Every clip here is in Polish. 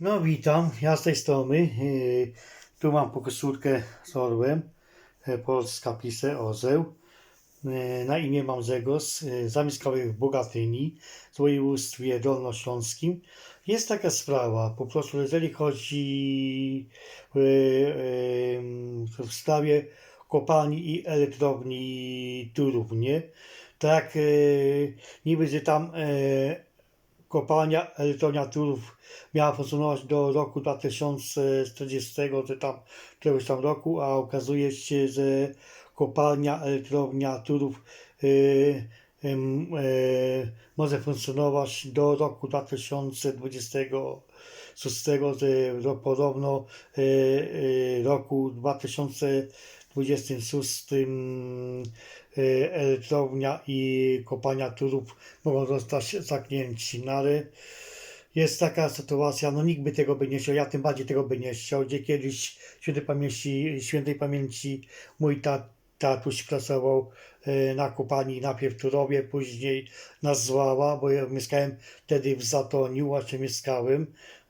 No witam, ja z tej strony. Yy, Tu mam po koszulkę z orłem. yy, Polska Pise Orzeł. Yy, Na imię mam Zegos. Zamieszkałem w Bogatyni, w województwie dolnośląskim. Jest taka sprawa, po prostu jeżeli chodzi w sprawie kopalni i elektrowni Turów, nie? Tak, niby, że tam kopalnia elektrownia Turów miała funkcjonować do roku 2040, czy tam któregoś tam roku, a okazuje się, że kopalnia elektrownia Turów y, ym, y, może funkcjonować do roku 2026, że do podobno y, y, roku 2026 y, elektrownia i kopalnia Turów mogą zostać zamknięci. No ale jest taka sytuacja, no nikt by tego by nie chciał, ja tym bardziej tego by nie chciał, gdzie kiedyś świętej pamięci, świętej pamięci mój ta, tatuś pracował e, na kopalni najpierw Turowie, później na Zława, bo ja mieszkałem wtedy w Zatoniu, właśnie mieszkałem,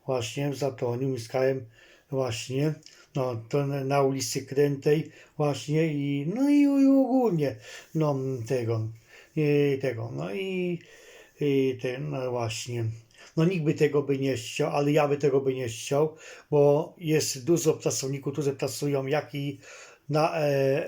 właśnie w Zatoniu mieszkałem właśnie, no to na- ulicy Krętej właśnie i no i, ogólnie, no tego, i tego, no i, i ten, no właśnie. No nikt by tego by nie chciał, ale ja by tego by nie chciał, bo jest dużo pracowników, którzy pracują jak i na, e,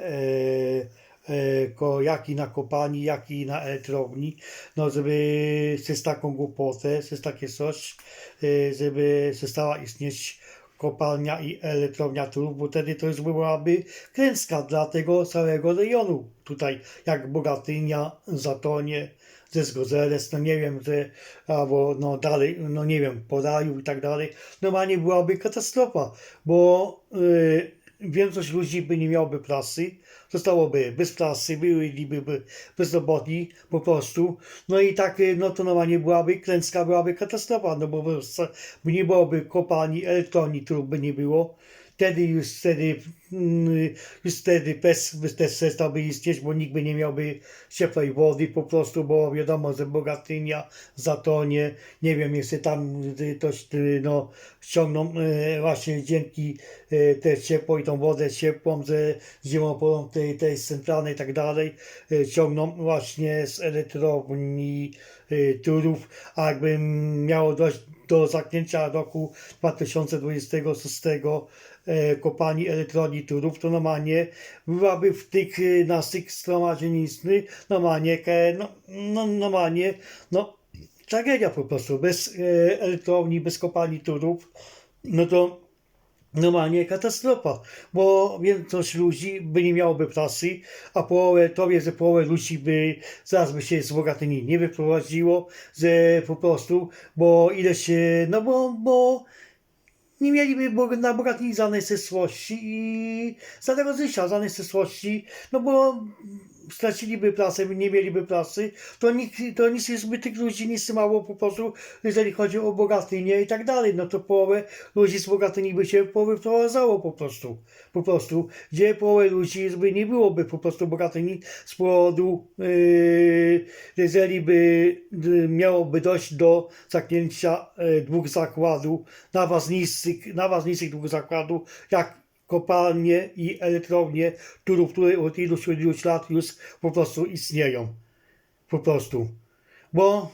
e, e, jak i na kopalni, jak i na elektrowni, no żeby przez taką głupotę, przez takie coś, e, żeby przestała istnieć kopalnia i elektrownia Turów, bo wtedy to już byłaby klęska dla tego całego rejonu. Tutaj jak Bogatynia, Zatonie, ze Zgodzeres, no nie wiem, że, albo no dalej, no nie wiem, Poraju i tak dalej, normalnie byłaby katastrofa, bo y, większość ludzi by nie miałoby pracy, zostałoby bez pracy, byliby by bezrobotni po prostu, no i tak, no to normalnie byłaby klęska, byłaby katastrofa, no bo by nie byłoby kopalni, elektrowni, których by nie było, wtedy już wtedy, mm, już wtedy PES też przestałby istnieć, bo nikt by nie miałby ciepłej wody po prostu, bo wiadomo, że Bogatynia zatonie, nie wiem, jeszcze tam y, no, ściągną y, właśnie dzięki y, te ciepło i tą wodę ciepłą ze zimą porą tej, tej centralnej i tak dalej, y, ciągną właśnie z elektrowni Turów, a jakby miało dojść do zamknięcia roku 2026 e, kopalni elektrowni Turów, to normalnie byłaby w tych e, naszych zgromadzenicznych normalnie, ke- no, no, normalnie, no tragedia po prostu, bez e, elektrowni, bez kopalni Turów, no to normalnie katastrofa, bo większość ludzi by nie miałoby pracy, a połowę, to wie, że połowę ludzi by zaraz by się z Bogatyni nie wyprowadziło, że po prostu, bo ileś, no bo, bo nie mieliby na Bogatyni żadnej sesłości i żadnego życia, żadnej sesłości, no bo straciliby pracę, nie mieliby pracy, to, nikt, to nic jest by tych ludzi nie trzymało po prostu, jeżeli chodzi o Bogatynię i tak dalej, no to połowę ludzi z Bogatyni by się powyprowadzało po prostu, po prostu, gdzie połowę ludzi by nie byłoby po prostu Bogatyni z powodu, yy, jeżeli by yy, miałoby dojść do zamknięcia yy, dwóch zakładów, najważniejszych, najważniejszych dwóch zakładów, jak kopalnie i elektrownie, Turów, które od iluś, iluś lat już po prostu istnieją. Po prostu. Bo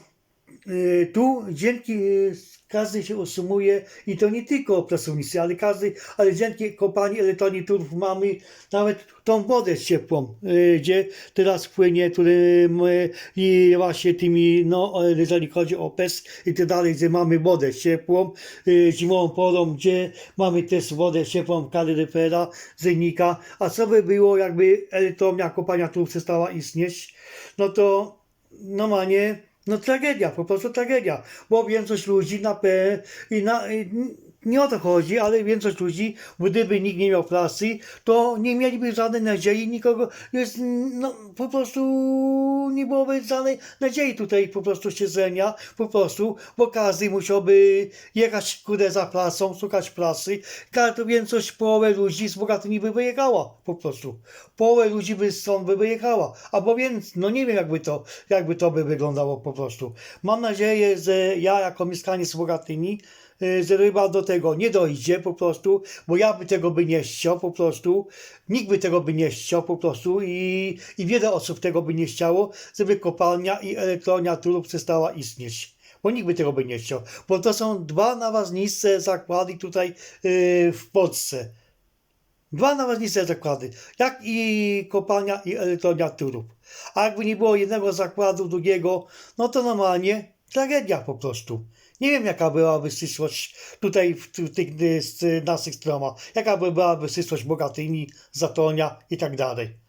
tu dzięki y, każdy się utrzymuje i to nie tylko pracownicy, ale każdy, ale dzięki kopalni elektrowni Turów mamy nawet tą wodę ciepłą, y, gdzie teraz płynie, którym y, i właśnie tymi, no jeżeli chodzi o PES i tak dalej, gdzie mamy wodę ciepłą, y, zimową porą, gdzie mamy też wodę ciepłą kaloryfera, zynika, a co by było, jakby elektrownia kopalnia Turów przestała istnieć, no to normalnie, no tragedia, po prostu tragedia, bo większość ludzi na i na, i nie o to chodzi, ale większość ludzi, gdyby nikt nie miał pracy, to nie mieliby żadnej nadziei, nikogo, jest, no, po prostu nie byłoby żadnej nadziei tutaj po prostu siedzenia, po prostu, bo każdy musiałby jechać kurde za pracą, szukać pracy, każdy większość, połowę ludzi z bogatymi by wyjechała, po prostu. Połowę ludzi by stąd by wyjechała, albo więc, no nie wiem jakby to, jakby to by wyglądało po prostu. Mam nadzieję, że ja jako mieszkaniec y, że chyba do tego nie dojdzie po prostu, bo ja by tego by nie chciał po prostu, nikt by tego by nie chciał po prostu i, i wiele osób tego by nie chciało, żeby kopalnia i elektrownia Turów przestała istnieć. Bo nikt by tego by nie chciał, bo to są dwa najważniejsze zakłady tutaj yy, w Polsce. Dwa najważniejsze zakłady, jak i kopalnia i elektrownia Turów. A jakby nie było jednego zakładu, drugiego, no to normalnie tragedia po prostu. Nie wiem, jaka byłaby przyszłość tutaj w, tych y, z naszych stronach. Jaka by byłaby przyszłość Bogatyni, Zatonia i tak dalej.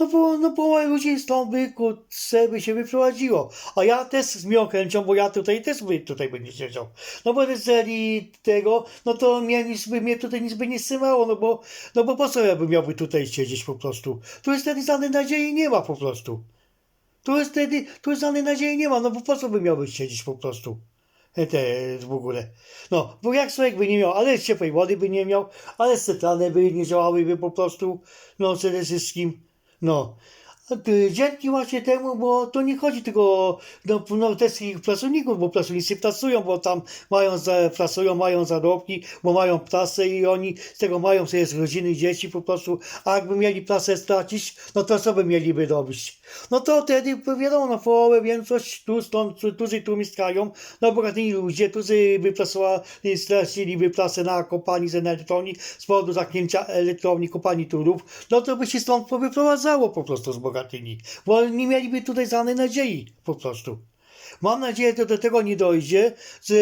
No bo, no bo ludzi stąd by, kurczę, by się wyprowadziło. A ja też z miłą chęcią, bo ja tutaj też by, tutaj by siedział. No bo jeżeli tego, no to mnie, nic by, mnie tutaj nic by nie symało, no bo, no bo po co ja bym miałby tutaj siedzieć po prostu? Tu jest wtedy żadnej nadziei nie ma po prostu. Tu jest wtedy, tu jest żadnej nadziei nie ma, no bo po co by miałby siedzieć po prostu? Te w ogóle. No, bo jak człowiek by nie miał, ale ciepłej wody by nie miał, ale centralne by nie działałyby po prostu, no przede wszystkim, no. Dzięki właśnie temu, bo to nie chodzi tylko o no, no, też ich pracowników, bo pracownicy pracują, bo tam mają za, pracują, mają zarobki, bo mają pracę i oni z tego mają sobie rodziny, dzieci po prostu, a jakby mieli pracę stracić, no to co by mieliby robić? No to wtedy wiadomo, no połowę, większość tu stąd, którzy tu mieszkają, no bogatyni ludzie, którzy by pracowali, straciliby pracę na kopalni z elektrowni z powodu zamknięcia elektrowni kopalni Turów, no to by się stąd wyprowadzało po prostu z bogatyni, bo nie mieliby tutaj żadnej nadziei po prostu. Mam nadzieję, że do tego nie dojdzie, że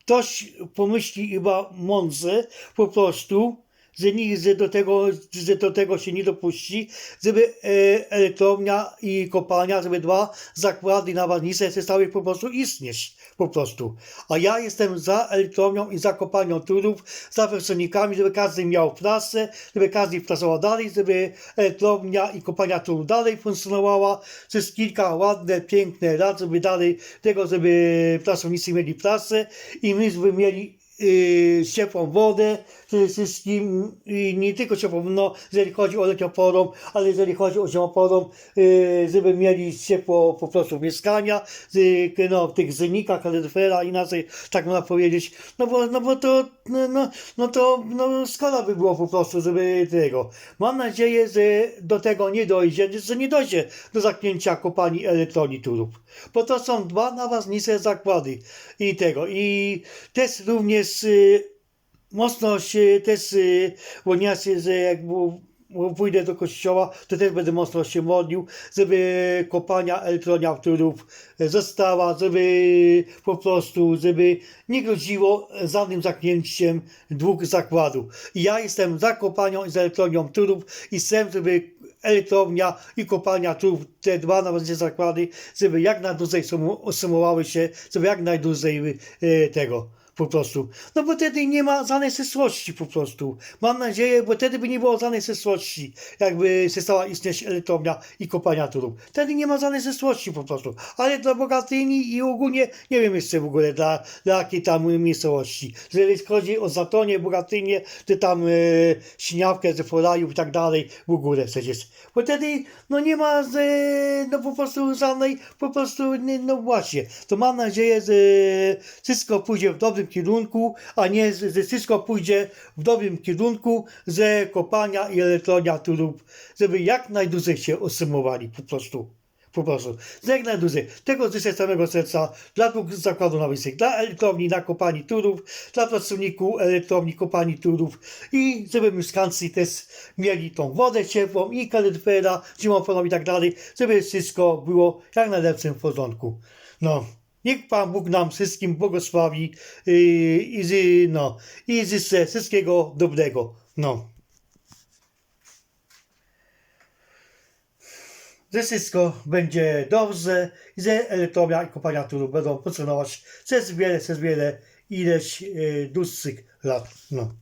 ktoś pomyśli chyba mądrze po prostu, że, nie, że, do tego, że do tego się nie dopuści, żeby e, elektrownia i kopalnia, żeby dwa zakłady nawodnicze przestały po prostu istnieć. Po prostu. A ja jestem za elektrownią i za kopalnią Turów, za pracownikami, żeby każdy miał pracę, żeby każdy pracował dalej, żeby elektrownia i kopalnia Turów dalej funkcjonowała przez kilka ładne, piękne lat, żeby dalej tego, żeby pracownicy mieli pracę i my żeby mieli yy, ciepłą wodę, przede wszystkim i nie tylko ciepłą, no, jeżeli chodzi o letnioporą, ale jeżeli chodzi o zimoporą, yy, żeby mieli ciepło po prostu mieszkania, z, no, w tych zynikach, kaleryfera, inaczej tak można powiedzieć, no bo, no bo to, no, no, no to, no szkoda by było po prostu, żeby tego. Mam nadzieję, że do tego nie dojdzie, że nie dojdzie do zamknięcia kopalni elektrowni Turów, bo to są dwa najważniejsze zakłady i tego, i też również y, mocno się też, y, się, że jak pójdę do kościoła, to też będę mocno się modlił, żeby kopalnia elektrownia Turów została, żeby po prostu, żeby nie groziło żadnym zamknięciem dwóch zakładów. Ja jestem za kopalnią i za elektrownią Turów i chcę, żeby elektrownia i kopalnia Turów, te dwa najważniejsze zakłady, żeby jak najdłużej sumułowały się, żeby jak najdłużej y, tego po prostu. No bo wtedy nie ma żadnej przyszłości po prostu. Mam nadzieję, bo wtedy by nie było żadnej przyszłości, jakby przestała istnieć elektrownia i kopalnia Turów. Wtedy nie ma żadnej przyszłości po prostu. Ale dla Bogatyni i ogólnie, nie wiem jeszcze w ogóle dla, dla jakiej tam miejscowości. Jeżeli chodzi o Zatonie, Bogatynię, czy tam e, Siniawkę, Zeforajów i tak dalej, w ogóle przecież. Bo wtedy, no nie ma, e, no po prostu żadnej, po prostu, no właśnie. To mam nadzieję, że wszystko pójdzie w dobrym kierunku, a nie, że wszystko pójdzie w dobrym kierunku, że kopalnia i elektrownia Turów, żeby jak najdłużej się osymowali po prostu. Po prostu. Jak najdłużej. Tego życzę z całego serca dla zakładów nowych, dla elektrowni na kopalni Turów, dla pracowników elektrowni kopalni Turów i żeby mieszkańcy też mieli tą wodę ciepłą i kaloryfera, zimofoną i tak dalej, żeby wszystko było jak najlepszym w porządku. No. Niech Pan Bóg nam wszystkim błogosławi yy, i, zy- no, i życzę wszystkiego dobrego. No. Że wszystko będzie dobrze i że elektrownia i kopalnia Turów będą funkcjonować przez wiele, przez wiele ileś e, dłuższych lat. No.